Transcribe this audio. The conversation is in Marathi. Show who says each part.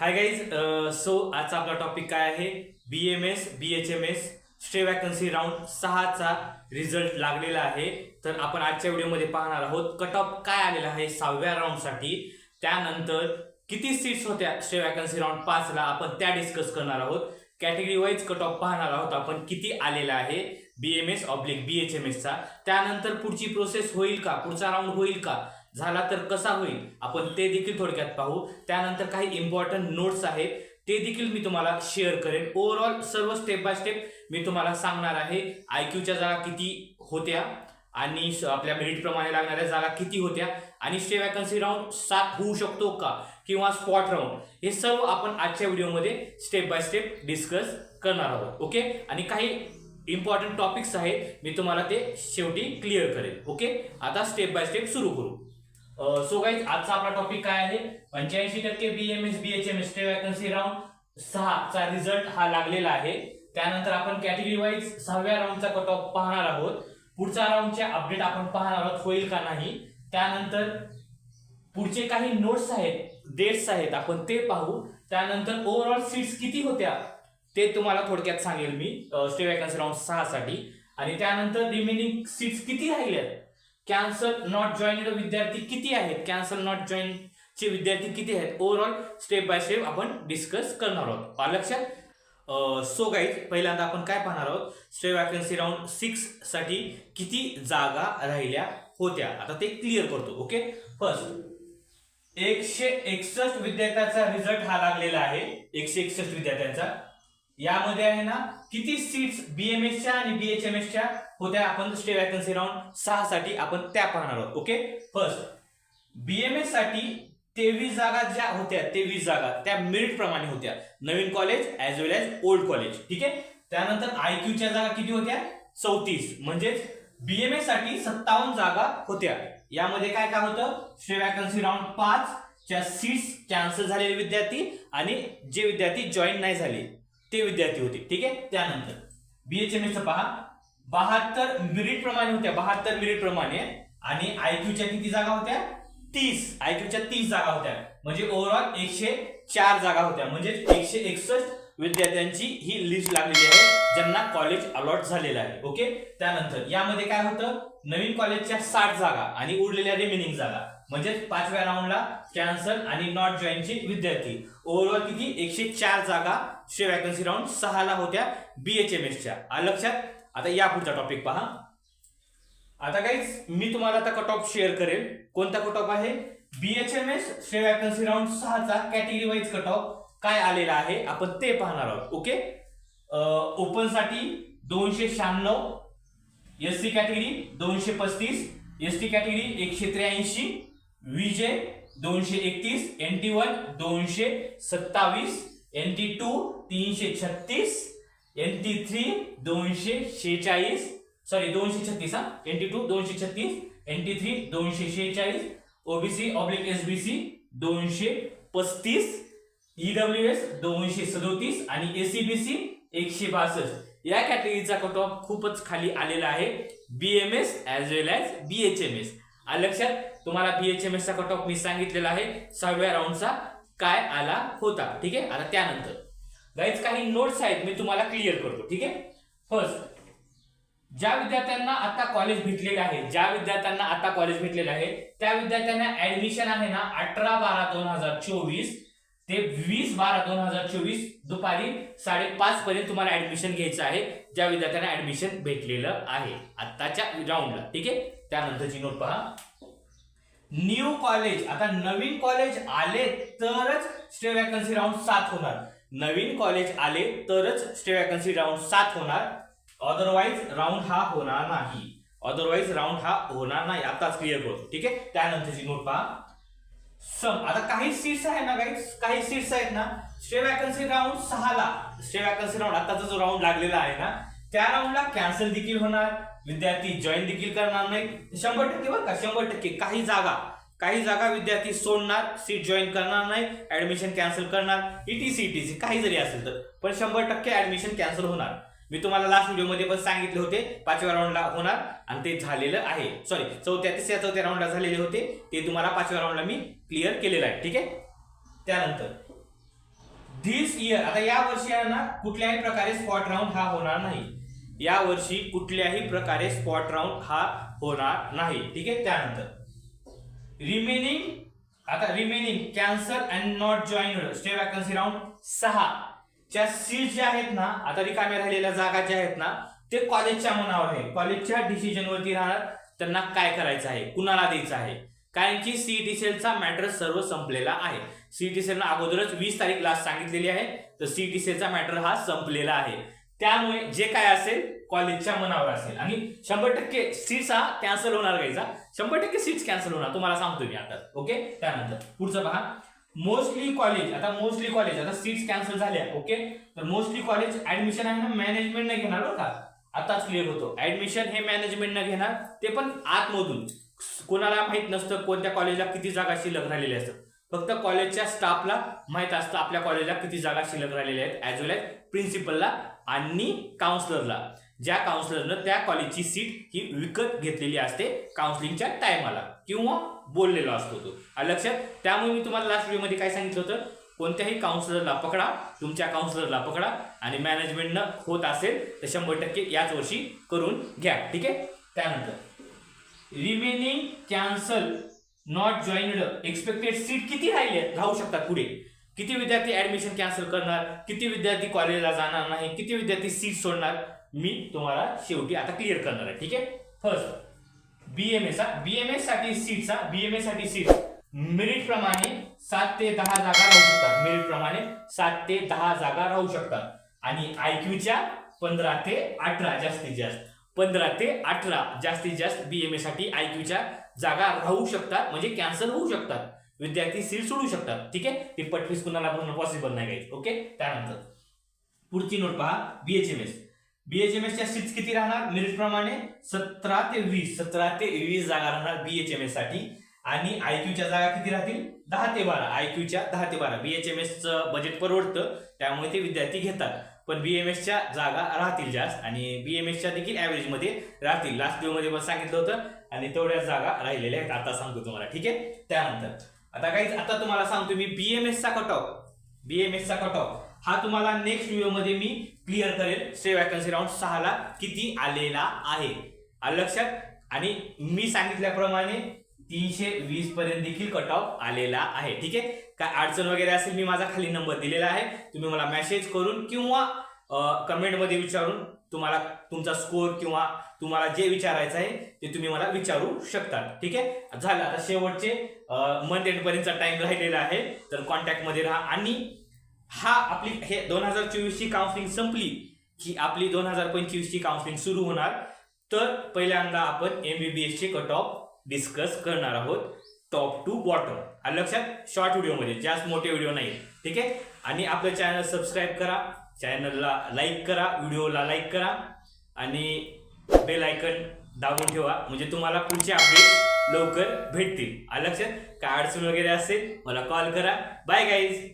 Speaker 1: हाय गाईज सो आजचा आपला टॉपिक काय आहे? B M S B H M S stray vacancy round सहाचा रिझल्ट लागलेला आहे. तर आपण आजच्या व्हिडिओमध्ये पाहणार आहोत कट ऑफ काय आलेला आहे सहाव्या राऊंडसाठी त्यानंतर किती सीट्स होत्या स्टे वॅकन्सी राऊंड पाचला आपण त्या डिस्कस करणार आहोत. कॅटेगरी वाईज कट ऑफ पाहणार आहोत आपण किती आलेला आहे B M S oblique B H M एसचा त्यानंतर पुढची प्रोसेस होईल का? पुढचा राऊंड होईल का? झाला तर कसा होईल? आपण ते देखील थोडक्यात पाहू. त्यानंतर काही इम्पॉर्टंट नोट्स आहेत. ते देखील मी तुम्हाला शेअर करेन. ओव्हरऑल सर्व स्टेप बाय स्टेप मी तुम्हाला सांगणार आहे. आय क्यूच्या जागा किती होत्या आणि आपल्या मेरिटप्रमाणे लागणाऱ्या जागा किती होत्या आणि स्टे वॅकन्सी राऊंड सात होऊ शकतो का? किंवा स्पॉट राऊंड हे सर्व आपण आजच्या व्हिडिओमध्ये स्टेप बाय स्टेप डिस्कस करणार आहोत. ओके आणि काही इम्पॉर्टंट टॉपिक्स आहेत. मी तुम्हाला ते शेवटी क्लिअर करेन. ओके आता स्टेप बाय स्टेप सुरू करू. सो गाईज आजचा आपला टॉपिक काय आहे? पंच्याऐंशी टक्के B M S B H M S टे वॅकन्सी राऊंड सहा चा रिझल्ट हा लागलेला आहे. त्यानंतर आपण कॅटेगरी वाईज सहाव्या राऊंडचा कट ऑफ पाहणार आहोत. पुढच्या राऊंडचे अपडेट आपण पाहणार आहोत होईल का नाही. त्यानंतर पुढचे काही नोट्स आहेत डेट्स आहेत आपण ते पाहू. त्यानंतर ओव्हरऑल सीट्स किती होत्या ते तुम्हाला थोडक्यात सांगेल मी स्टे वॅकन्सी राऊंड सहा साठी आणि त्यानंतर रिमेनिंग सीट्स किती राहिल्यात कॅन्सल नॉट जॉईन विद्यार्थी किती आहेत? कॅन्सल नॉट जॉईन चे विद्यार्थी किती आहेत? ओव्हरऑल स्टेप बाय स्टेप आपण डिस्कस करणार आहोत. लक्षात. सो गाईज पहिल्यांदा आपण काय पाहणार आहोत? स्टे वॅकन्सी राऊंड सिक्ससाठी किती जागा राहिल्या होत्या? आता ते क्लिअर करतो ओके फर्स्ट एकशे एकसष्ट विद्यार्थ्यांचा रिझल्ट हा लागलेला आहे. एकशे एकसष्ट विद्यार्थ्यांचा. यामध्ये आहे ना किती सीट्स बीएमएसच्या आणि बीएचएमएसच्या होत्या आपण स्टे वॅकन्सी राऊंड सहा साठी आपण त्या पाहणार आहोत ओके फर्स्ट बीएमएससाठी तेवीस जागा ज्या होत्या तेवीस जागा त्या मेरिट प्रमाणे होत्या. नवीन college as well as old college ठीक आहे? त्यानंतर आयक्यूच्या जागा किती होत्या? चौतीस. म्हणजेच बीएमएससाठी सत्तावन्न जागा होत्या. यामध्ये काय काय होतं? स्टे वॅकन्सी राऊंड पाच च्या सीट्स कॅन्सल झालेले विद्यार्थी आणि जे विद्यार्थी जॉईन नाही झाले. ते विद्यार्थी होते. ठीक आहे? त्यानंतर बीएचएमएस पहा. बहात्तर मिनिट प्रमाणे होत्या. बहात्तर मिनिट प्रमाणे. आणि आयक्यूच्या किती जागा होत्या? तीस. आयक्यूच्या तीस जागा होत्या. म्हणजे ओव्हरऑल एकशे चार जागा होत्या. म्हणजे एकशे एकसष्ट विद्यार्थ्यांची ही लिस्ट लागलेली आहे ज्यांना कॉलेज अलॉट झालेलं आहे. ओके त्यानंतर यामध्ये काय होतं? नवीन कॉलेजच्या साठ जागा आणि उरलेल्या रिमेनिंग जागा. म्हणजे पाचव्या राऊंडला कॅन्सल आणि नॉट जॉईनचे विद्यार्थी. ओव्हरऑल किती? एकशे चार जागा स्टे वॅकन्सी राऊंड सहाला होत्या बीएचएमएसच्या एसच्या लक्षात? आता या पुढचा टॉपिक पहा. आता काहीच मी तुम्हाला आता कट ऑफ शेअर करेल. कोणता कट ऑफ आहे? बीएचएमएस स्टे वॅकन्सी राऊंड सहाचा कॅटेगरी वाईज कट ऑफ काय आलेलं आहे? आपण ते पाहणार आहोत. ओके ओपनसाठी दोनशे शहाण्णव एस सी कॅटेगरी दोनशे पस्तीस एस टी कॅटेगरी एकशे त्र्याऐंशी विजे दोनशे एकतीस एन टी वन दोनशे सत्तावीस एन टी टू तीनशे छत्तीस एन टी थ्री दोनशे शेहेचाळीस सॉरी दोनशे छत्तीस हा? एन टी टू दोनशे छत्तीस एन टी थ्री दोनशे शेहेचाळीस OBC oblique S B C दोनशे पस्तीस ईडब्ल्यू एस दोनशे सदोतीस आणि एसीबीसी एकशे बासष्ट. या कॅटेगरीचा कट ऑफ खूपच खाली आलेला आहे. BMS as well as BHMS लक्षात? तुम्हाला बीएचएमएस चा कट ऑफ मी सांगितलेला आहे. सहाव्या राऊंडचा काय आला होता? ठीक आहे? आता त्यानंतर. गाईज काही नोट्स आहेत. मी तुम्हाला क्लिअर करतो. ठीक आहे? फर्स्ट ज्या विद्यार्थ्यांना आता कॉलेज भेटलेले आहे ज्या विद्यार्थ्यांना आता कॉलेज भेटलेलं आहे त्या विद्यार्थ्यांना ऍडमिशन आहे ना अठरा बारा दोन हजार चोवीस ते वीस बारा दोन हजार चोवीस दुपारी साडेपाच पर्यंत तुम्हाला ऍडमिशन घ्यायचं आहे. ज्या विद्यार्थ्यांना ऍडमिशन भेटलेलं आहे. आताच्या राऊंडला ठीक आहे? त्यानंतरची नोट पहा. न्यू कॉलेज आता नवीन कॉलेज आले तरच स्टे वॅकन्सी राऊंड सात होणार. नवीन कॉलेज आले तरच स्टे वॅकन्सी राऊंड सात होणार. अदरवाईज राऊंड हा होणार नाही. अदरवाईज राऊंड हा होणार नाही. आताच क्लिअर करतो ठीक आहे? त्यानंतरची नोट पहा. सम. आता काही सीट्स आहे ना काही काही सीट्स आहेत ना? स्टे वॅकन्सी राऊंड सहाला. स्टे वॅकन्सी राऊंड आताचा जो राऊंड लागलेला आहे ना त्या राऊंडला कॅन्सल देखील होणार. विद्यार्थी जॉईन देखील करणार नाही शंभर टक्के बरं का? शंभर टक्के. काही जागा काही जागा विद्यार्थी सोडणार सीट जॉईन करणार नाही ऍडमिशन कॅन्सल करणार. E इटीसी इटीसी काही जरी असेल तर. पण शंभर टक्के ऍडमिशन कॅन्सल होणार. मी तुम्हाला लास्ट व्हिडिओमध्ये पण सांगितले होते पाचव्या राऊंडला होणार आणि ते झालेलं आहे. सॉरी चौथ्या तिसऱ्या चौथ्या राऊंडला झालेले होते ते तुम्हाला पाचव्या राऊंडला मी क्लिअर केलेलं आहे ठीक आहे? त्यानंतर धिस इयर आता या वर्षी ना कुठल्याही प्रकारे स्पॉट राऊंड हा होणार नाही. या वर्षी कुठल्याही प्रकारे स्पॉट राऊंड हा होणार नाही ठीक आहे? त्यानंतर रिमेनिंग आता remaining cancel and not join stay vacancy round सहा. ज्या सीट ज्या आहेत ना आता रिकाम्या राहिलेल्या जागा ज्या आहेत ना ते कॉलेजच्या मनावर आहे. कॉलेजच्या डिसिजनवरती राहणार त्यांना काय करायचं आहे? कुणाला द्यायचं आहे? कारण की सीईटी सेलचा मॅटर सर्व संपलेला आहे. सीईटी सेलनं अगोदरच वीस तारीख लास्ट सांगितलेली आहे. तर सीईटी सेलचा मॅटर हा संपलेला आहे. त्यामुळे जे काय असेल कॉलेजच्या मनावर असेल. आणि शंभर टक्के सीट्स हा कॅन्सल होणार घ्यायचा शंभर टक्के सीट्स कॅन्सल होणार. तुम्हाला सांगतो मी आता. ओके त्यानंतर पुढचं पहा. मोस्टली कॉलेज आता मोस्टली कॉलेज आता सीट्स कॅन्सल झाल्या ओके तर मोस्टली कॉलेज ऍडमिशन आहे ना मॅनेजमेंट न घेणार बरं का? आताच क्लिअर होतो. ऍडमिशन हे मॅनेजमेंट न घेणार. ते पण आतमधून. कोणाला माहीत नसतं कोणत्या कॉलेजला किती जागा शिल्लक राहिलेल्या असतात. फक्त कॉलेजच्या स्टाफला माहीत असतं आपल्या कॉलेजला किती जागा शिल्लक राहिलेल्या आहेत ॲज वेल एज प्रिन्सिपलला आणि काउन्सलरला ज्या काउन्सिलरनं त्या कॉलेजची सीट ही विकत घेतलेली असते काउन्सिलिंगच्या टायमाला किंवा बोललेला असतो तो. आलं लक्षात त्यामुळे मी तुम्हाला लास्ट व्हिडिओमध्ये काय सांगितलं होतं? कोणत्याही काउन्सिलरला पकडा तुमच्या काउन्सिलरला पकडा आणि मॅनेजमेंटनं होत असेल तर शंभर टक्के याच वर्षी करून घ्या. ठीक आहे? त्यानंतर remaining cancel not joined expected seat किती राहिले राहू शकतात पुढे. किती विद्यार्थी ऍडमिशन कॅन्सल करणार? किती विद्यार्थी कॉलेजला जाणार नाही? किती विद्यार्थी सीट सोडणार? मी तुम्हाला शेवटी आता क्लिअर करणार आहे ठीक आहे? फर्स्ट बीएमएस बीएमएससाठी सीटचा बीएमएससाठी सीट मेरिट प्रमाणे सात ते दहा जागा राहू शकतात. मेरिट प्रमाणे सात ते दहा जागा राहू शकतात. आणि आयक्यूच्या पंधरा ते अठरा जास्तीत जास्त. पंधरा ते अठरा जास्तीत जास्त बीएमएससाठी आयक्यूच्या जागा राहू शकतात. म्हणजे कॅन्सल होऊ शकतात. विद्यार्थी सीट सोडू शकतात. ठीक आहे? ते पटवीस कुणाला पण पॉसिबल नाही गाईज ओके त्यानंतर पुढची नोट पहा. बीएचएमएस बीएचएमएसच्या सीट्स किती राहणार? मेरिट प्रमाणे सतरा ते वीस. सतरा ते वीस जागा राहणार बीएचएमएससाठी. आणि आयक्यूच्या जागा किती राहतील? दहा ते बारा. आयक्यूच्या दहा ते बारा. बीएचएमएसचं बजेट परवडतं त्यामुळे ते विद्यार्थी घेतात. पण बीएमएसच्या जागा राहतील जास्त. आणि बीएमएसच्या देखील ॲव्हरेजमध्ये राहतील. लास्टमध्ये पण सांगितलं होतं. आणि तेवढ्याच जागा राहिलेल्या आहेत. आता सांगतो तुम्हाला. ठीक आहे? त्यानंतर. आता काहीच आता तुम्हाला सांगतो मी बीएमएसचा कट ऑफ बीएमएसचा कट ऑफ हा तुम्हाला नेक्स्ट व्हिडिओमध्ये मी क्लिअर करेल. स्टे वॅकन्सी राऊंड सहाला किती आलेला आहे. आलं लक्षात? आणि मी सांगितल्याप्रमाणे तीनशे वीस पर्यंत देखील कट ऑफ आलेला आहे. ठीक आहे? काय अडचण वगैरे असेल मी माझा खाली नंबर दिलेला आहे. तुम्ही मला मेसेज करून किंवा कमेंटमध्ये विचारून तुम्हाला तुमचा स्कोर किंवा तुम्हाला जे विचारायचं आहे ते तुम्ही मला विचारू शकता ठीक आहे? झालं. आता शेवटचे मंथ एंडपर्यंतचा टाइम राहिलेला आहे. तर कॉन्टॅक्टमध्ये राहा आणि हा आपली हे दोन हजार चोवीसची काउन्सिलिंग संपली की आपली दोन हजार पंचवीसची काउन्सिलिंग सुरू होणार. तर पहिल्यांदा आपण एमबीबीएसचे कट ऑफ डिस्कस करणार आहोत टॉप टू बॉटम लक्षात शॉर्ट व्हिडिओमध्ये जास्त मोठे व्हिडिओ नाही. ठीक आहे? आणि आपलं चॅनल सबस्क्राईब करा. चॅनलला लाईक करा. व्हिडिओला लाईक करा. आणि बेल आयकन दाबून ठेवा. म्हणजे तुम्हाला पुढचे अपडेट लवकर भेटतील. लक्षात काय अडचण वगैरे असेल मला कॉल करा. Bye guys